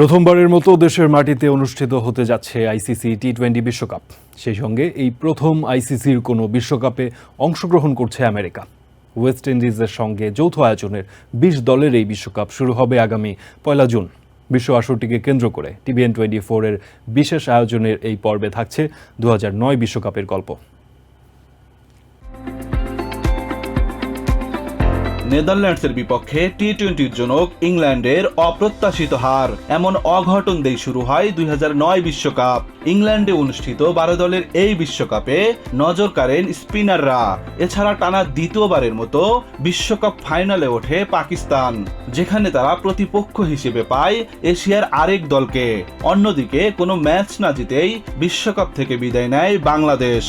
প্রথমবারের মতো দেশের মাটিতে অনুষ্ঠিত হতে যাচ্ছে আইসিসি টি টোয়েন্টি বিশ্বকাপ। সেই সঙ্গে এই প্রথম আইসিসির কোনো বিশ্বকাপে অংশগ্রহণ করছে আমেরিকা। ওয়েস্ট ইন্ডিজের সঙ্গে যৌথ আয়োজনের বিশ দলের এই বিশ্বকাপ শুরু হবে আগামী পয়লা জুন। বিশ্ব আসরটিকে কেন্দ্র করে টিভিএন টোয়েন্টি ফোরের বিশেষ আয়োজনের এই পর্বে থাকছে দু বিশ্বকাপের গল্প। নেদারল্যান্ডসের বিপক্ষে টি টোয়েন্টির জনক ইংল্যান্ডের অপ্রত্যাশিত হার। এমন অঘটন দিয়ে শুরু হয় দুই বিশ্বকাপ। ইংল্যান্ডে অনুষ্ঠিত বারো দলের এই বিশ্বকাপে নজর কাড়েন স্পিনাররা। এছাড়া টানা দ্বিতীয়বারের মতো বিশ্বকাপ ফাইনালে ওঠে পাকিস্তান, যেখানে তারা প্রতিপক্ষ হিসেবে পায় এশিয়ার আরেক দলকে। অন্যদিকে কোনো ম্যাচ না জিতেই বিশ্বকাপ থেকে বিদায় নেয় বাংলাদেশ।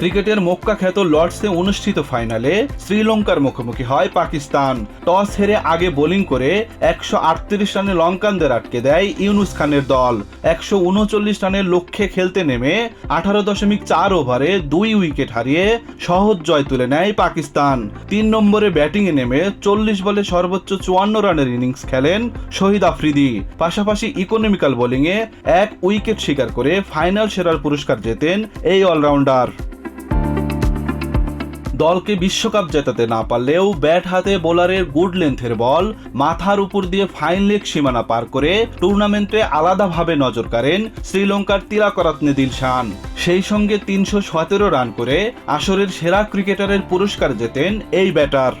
ক্রিকেটের মক্কা খ্যাত লর্ডসে অনুষ্ঠিত ফাইনালে শ্রীলঙ্কার মুখোমুখি হয় পাকিস্তান। টস হেরে আগে বোলিং করে একশো আটত্রিশ রানে লঙ্কানদের আটকে দেয় ইউনুস খানের দল। একশো উনচল্লিশ রানের লক্ষ্যে খেলতে নেমে আঠারো দশমিক চার ওভারে দুই উইকেট হারিয়ে সহজ জয় তুলে নেয় পাকিস্তান। তিন নম্বরে ব্যাটিংয়ে নেমে চল্লিশ বলে সর্বোচ্চ চুয়ান্ন রানের ইনিংস খেলেন শহীদ আফ্রিদি। পাশাপাশি ইকোনমিক্যাল বোলিংয়ে এক উইকেট শিকার করে ফাইনাল সেরার পুরস্কার জেতেন এই অলরাউন্ডার। দলকে বিশ্বকাপ জেতাতে না পারলেও ব্যাট হাতে বোলারের গুড লেন্থের বল, মাথার উপর দিয়ে ফাইন লেগ সীমানা পার করে টুর্নামেন্টে আলাদাভাবে নজর কাড়েন শ্রীলঙ্কার তিলাকরাত্নে দিলশান সেই সঙ্গে তিনশো সতেরো রান করে আসরের সেরা ক্রিকেটারের পুরস্কার জেতেন এই ব্যাটার।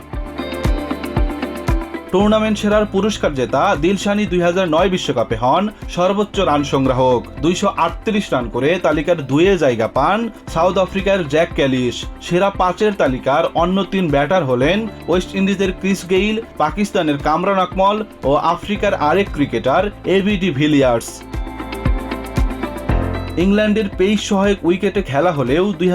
টুর্নামেন্ট সেরার পুরস্কার জেতা দিলশানি দুই নয় বিশ্বকাপে হন সর্বোচ্চ রান সংগ্রাহক। দুইশ আটত্রিশ রান করে তালিকার দুয়ে জায়গা পান সাউথ আফ্রিকার জ্যাক ক্যালিস সেরা পাঁচের তালিকার অন্য তিন ব্যাটার হলেন ওয়েস্ট ইন্ডিজের ক্রিস গেইল, পাকিস্তানের কামরান আকমল ও আফ্রিকার আরেক cricketer A B D Villiers. ইংল্যান্ডের পেইস সহায়ক উইকেটে খেলা হলেও দুই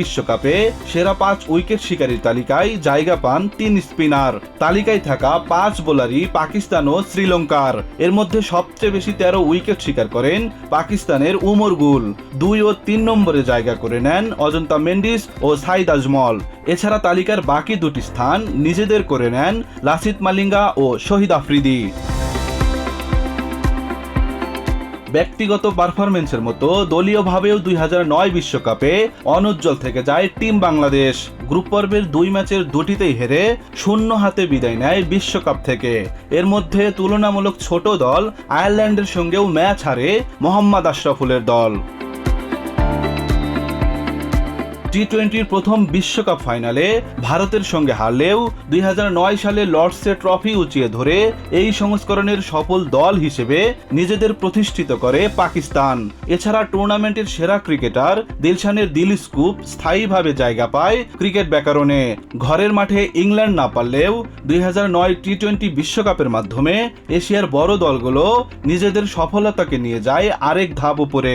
বিশ্বকাপে সেরা পাঁচ উইকেট শিকারীর তালিকায় জায়গা পান তিন স্পিনার। তালিকায় থাকা পাঁচ বোলারই পাকিস্তান ও শ্রীলঙ্কার। এর মধ্যে সবচেয়ে বেশি তেরো উইকেট শিকার করেন পাকিস্তানের উমর গুল। দুই ও তিন নম্বরে জায়গা করে নেন অজন্তা মেন্ডিস ও সাইদ আজমল। এছাড়া তালিকার বাকি দুটি স্থান নিজেদের করে নেন লাসিত মালিঙ্গা ও শহীদ আফ্রিদি। ব্যক্তিগত পারফরমেন্সের মতো দলীয়ভাবেও দুই হাজার নয় বিশ্বকাপে অনুজ্জ্বল থেকে যায় টিম বাংলাদেশ। গ্রুপ পর্বের দুই ম্যাচের দুটিতেই হেরে শূন্য হাতে বিদায় নেয় বিশ্বকাপ থেকে। এর মধ্যে তুলনামূলক ছোট দল আয়ারল্যান্ডের সঙ্গেও ম্যাচ হারে মোহাম্মদ আশরাফুলের দল। টি টোয়েন্টির প্রথম বিশ্বকাপ ফাইনালে ভারতের সঙ্গে হারলেও দুই হাজার নয় সালে লর্ডসে ট্রফি উঁচিয়ে ধরে এই সংস্করণের সফল দল হিসেবে নিজেদের প্রতিষ্ঠিত করে পাকিস্তান। এছাড়া টুর্নামেন্টের সেরা ক্রিকেটার দিলশানের দিল স্কুপ স্থায়ীভাবে জায়গা পায় ক্রিকেট ব্যাকরণে। ঘরের মাঠে ইংল্যান্ড না পারলেও দুই টি টোয়েন্টি বিশ্বকাপের মাধ্যমে এশিয়ার বড় দলগুলো নিজেদের সফলতাকে নিয়ে যায় আরেক ধাপ উপরে।